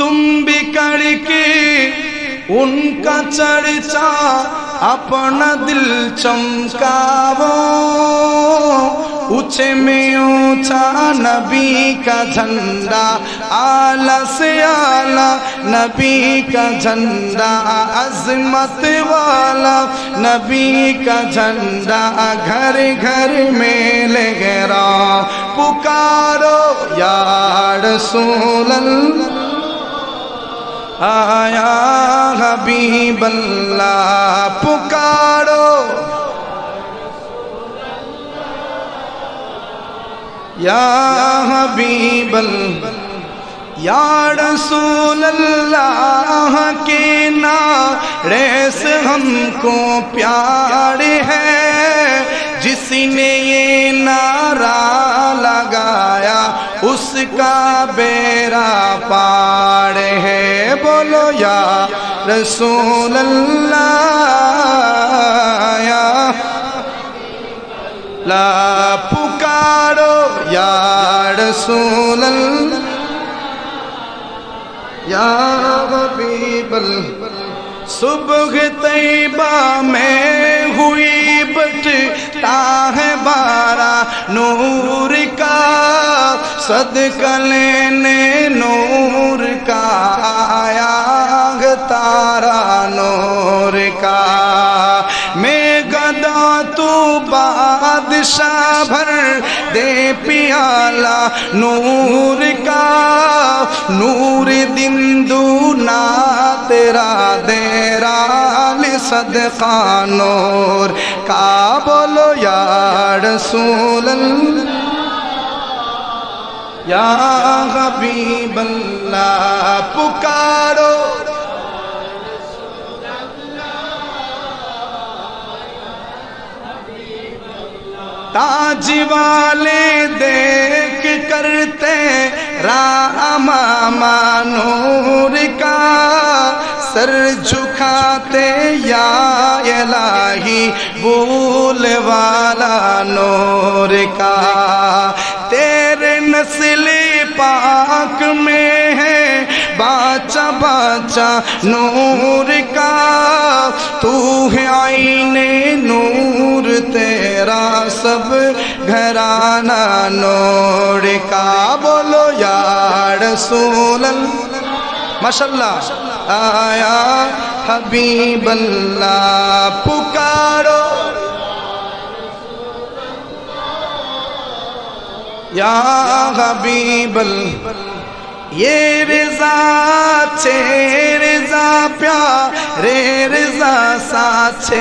تم بھی کر کے ان کا چرچا اپنا دل چمکاو اچھے میں اونچا نبی کا جھنڈا آلہ سے آلہ نبی کا جھنڈا عظمت والا نبی کا جھنڈا گھر گھر میں لے گرا پکارو یا رسول اللہ آیا حبیب اللہ، پکارو۔ یا حبیب اللہ، یا رسول اللہ کے ریس ہم کو پیار ہے۔ جس نے یہ نعرہ لگایا کا بیرا پاڑ ہے، بولو یا رسول اللہ، یا لا پکارو یا رسول اللہ، یا حبیب صبح طیبہ میں ہوئی بٹ ہے بارہ نور۔ صدقہ لینے نور کا آیا تارا نور کا۔ میں گدا تو بادشاہ بھر دے پیالا نور کا۔ نور دن دونا تیرا دیرا صدقہ نور۔ کا بولو یا رسول اللہ۔ یا حبیب اللہ، پکارو۔ تاج والے دیکھ کرتے راما مانور کا سر جھکاتے یا الہی، بھول والا نور۔ بچا نور کا، تو ہے آئین نور تیرا سب گھرانہ نور کا۔ بولو یا رسول اللہ، ماشاءاللہ، آیا حبیب اللہ، پکارو۔ یا حبیب اللہ، یہ رضا چھے پیارے رضا ساتھ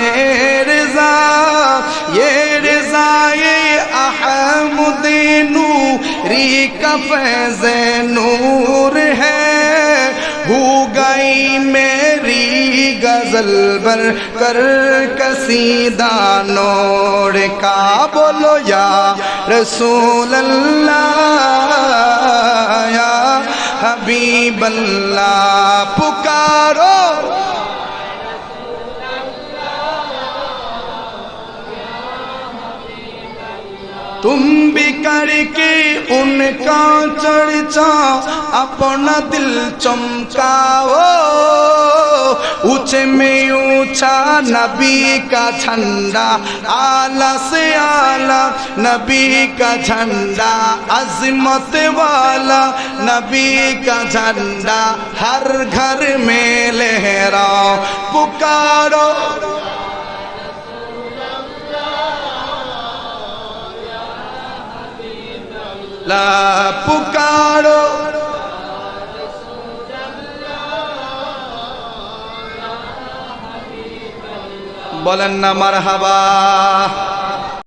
رضا، یہ رضا یہ احمد نوری کا فیض نور ہے۔ ہو گئی میری غزل بر کر کسیدہ نور کا، بولو یا رسول اللہ، یا حبیب اللہ، پکارو تم بھی کر کے ان کا چرچا اپنا دل چمکاؤ۔ اچھے میں اونچا نبی کا جھنڈا آلہ سے آلہ نبی کا جھنڈا، عظمت والا نبی کا جھنڈا۔ ہر گھر میں لہراؤ پکارو۔ લા પુકારો বলেন না মার